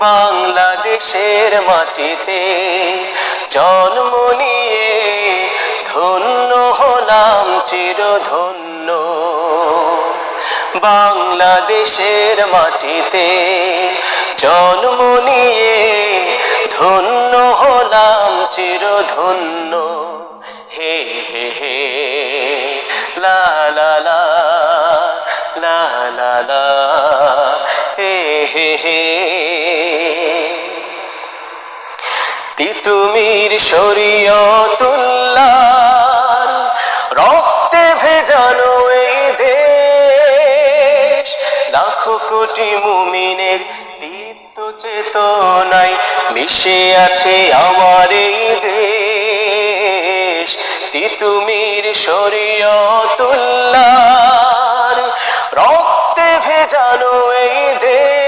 বাংলাদেশের মাটিতে জন্ম নিয়ে ধন্য হলাম চিরধন্য। বাংলাদেশের মাটিতে জন্ম নিয়ে ধন্য হলাম চিরধন্য। হে হে হে, লা লা লা লা হে হে হে। তিতুমির শরীয়তুল্লার রক্তে ভেজানো এই দেশ, লাখো কোটি মুমিনের দীপ্ত চেতনায় মিশে আছে আমার এই দেশ। তিতুমির শরীয়তুল্লার রক্তে ভেজানো এই দেশ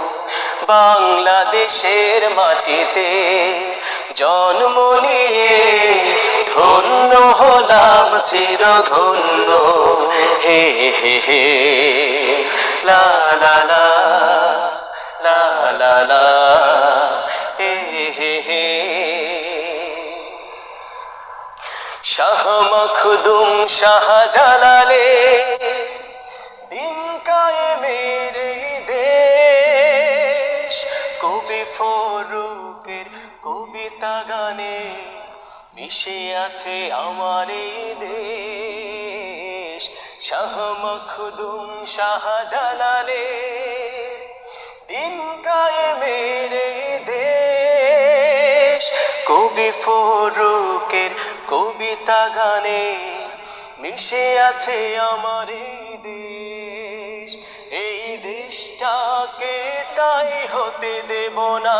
বাংলাদেশের মাটিতে জন্ম নিয়ে ধন্য হলাম চিরধন্য। হে হে হে, লা হে হে হে। শাহ মখদুম শাহ জালালে ফরুকের কবিতা গানে মিশে আছে আমার দেশ। শাহ মখদুম শাহ জালালের দিন কায়েমের এই দেশ। কবি ফরুকের কবিতা গানে মিশে আছে আমার দেশ। এই দেশটাকে তাই হতে দেব না।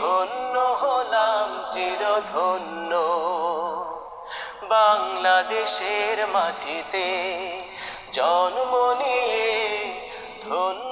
ধন্য হলাম চিরধন্য। বাংলাদেশের মাটিতে জন্ম নিয়ে ধন্য